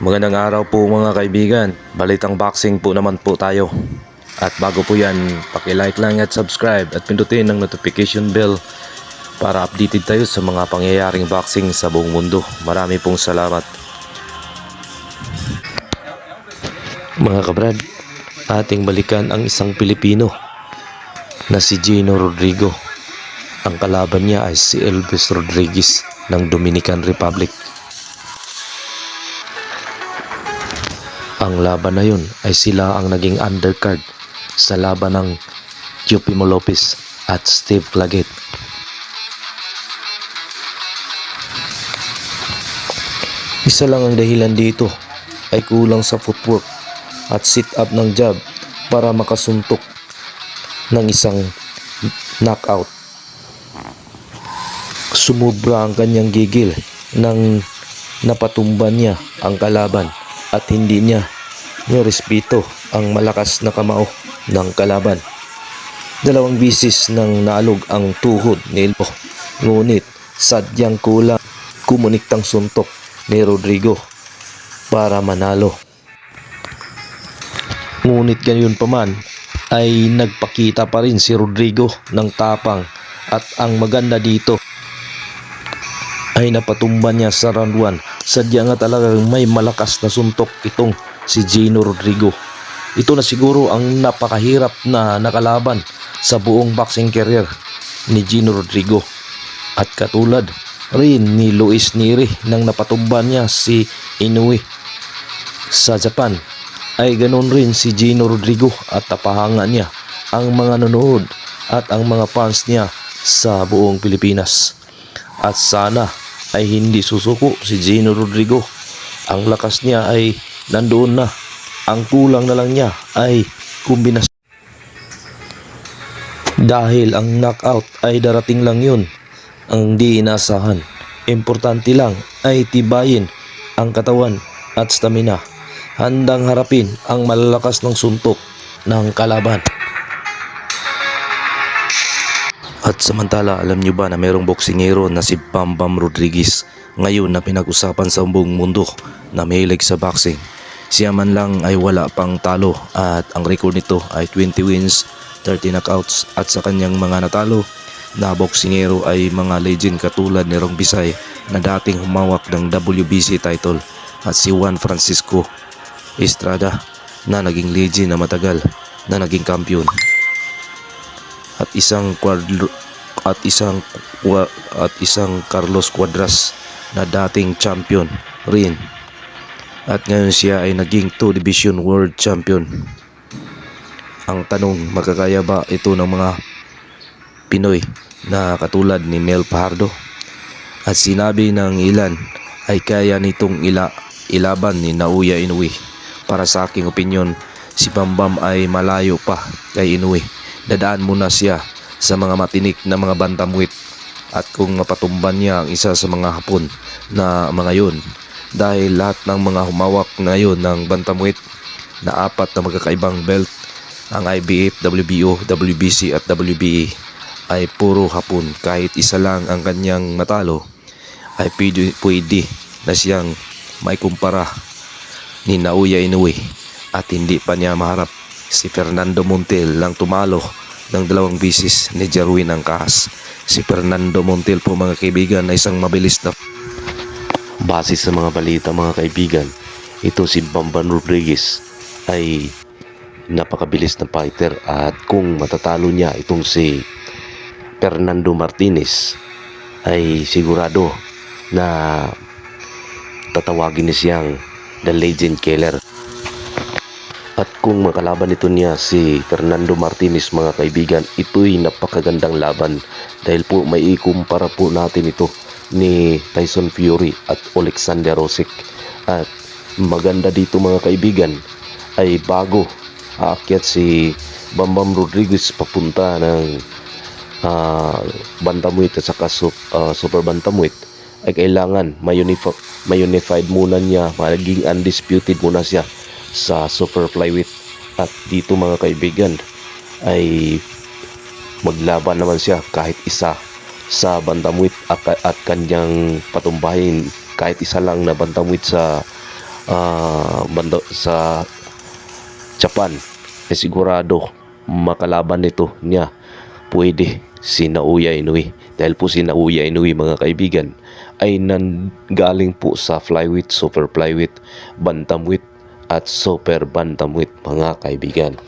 Magandang araw po mga kaibigan. Balitang boxing po naman po tayo. At bago po yan, paki-like lang at subscribe at pindutin ang notification bell para updated tayo sa mga pangyayaring boxing sa buong mundo. Marami pong salamat. Mga kabrad, ating balikan ang isang Pilipino na si Gino Rodrigo. Ang kalaban niya ay si Elvis Rodriguez ng Dominican Republic. Ang laban na yun ay sila ang naging undercard sa laban ng Jupimo Lopez at Steve Claggett. Isa lang ang dahilan dito ay kulang sa footwork at sit-up ng jab para makasuntok ng isang knockout. Sumubra ang kanyang gigil nang napatumba niya ang kalaban at hindi niya nirespeto ang malakas na kamao ng kalaban. Dalawang bisis nang naalog ang tuhod ni Elmo. Ngunit sadyang kulang kumuniktang suntok ni Rodrigo para manalo. Ngunit gayon pa man ay nagpakita pa rin si Rodrigo ng tapang at ang maganda dito ay napatumba niya sa round 1. Sadya nga talagang may malakas na suntok itong si Gino Rodrigo. Ito na siguro ang napakahirap na nakalaban sa buong boxing career ni Gino Rodrigo. At katulad rin ni Luis Neri nang napatumba niya si Inoue sa Japan ay ganoon rin si Gino Rodrigo at tapahanga niya ang mga nanonood at ang mga fans niya sa buong Pilipinas. At sana ay hindi susuko si Gino Rodrigo. Ang lakas niya ay nandoon na. Ang kulang na lang niya ay kombinasyon. Dahil ang knockout ay darating lang yun ang di inasahan. Importante lang ay tibayin ang katawan at stamina. Handang harapin ang malalakas ng suntok ng kalaban. At samantala, alam nyo ba na mayroong boksingero na si Bam Bam Rodriguez ngayon na pinag-usapan sa buong mundo na mahilig sa boxing. Siya man lang ay wala pang talo at ang record nito ay 20 wins, 30 knockouts at sa kanyang mga natalo na boksingero ay mga legend katulad ni Rong Bisay na dating humawak ng WBC title at si Juan Francisco Estrada na naging legend na matagal na naging kampiyon at isang quadru- at isang at isang Carlos Cuadras na dating champion rin. At ngayon siya ay naging 2 division world champion. Ang tanong, magkakaya ba ito ng mga Pinoy na katulad ni Mel Pardo? At sinabi ng ilan ay kaya nitong ila ilaban ni Naoya Inoue. Para sa aking opinion, si Bambam ay malayo pa kay Inoue dadaan muna siya sa mga matinik na mga bantamweight at kung mapatumban niya ang isa sa mga hapon na mga yun. Dahil lahat ng mga humawak ngayon ng bantamweight na apat na magkakaibang belt ang IBF, WBO, WBC at WBA ay puro hapon. Kahit isa lang ang kanyang matalo ay pwede, pwede na siyang may kumpara ni Naoya Inoue at hindi pa niya maharap. Si Fernando Montiel lang tumalo ng dalawang bisis ni Jarwin Angkas. Si Fernando Montiel po mga kaibigan ay isang mabilis na Base sa mga balita mga kaibigan, ito si Bamban Rodriguez ay napakabilis na fighter at kung matatalo niya itong si Fernando Martinez ay sigurado na tatawagin niya siyang The Legend Killer. At kung makalaban nito niya si Fernando Martinez mga kaibigan, ito'y napakagandang laban. Dahil po may ikumpara po natin ito ni Tyson Fury at Alexander Usyk. At maganda dito mga kaibigan ay bago aakyat si Bambam Rodriguez papunta ng uh, bantamweight at saka ah, super bantamweight. Ay kailangan may, unif- may unified muna niya, maging undisputed muna siya sa super flyweight at dito mga kaibigan ay maglaban naman siya kahit isa sa bantamweight at, at kanyang patumbahin. Kahit isa lang na bantamweight sa ah, banda, sa Japan. Eh sigurado makalaban nito niya. Pwede si Naoya Inoue. Dahil po si Naoya Inoue mga kaibigan ay nanggaling po sa flyweight, super flyweight, bantamweight at super bantamweight mga kaibigan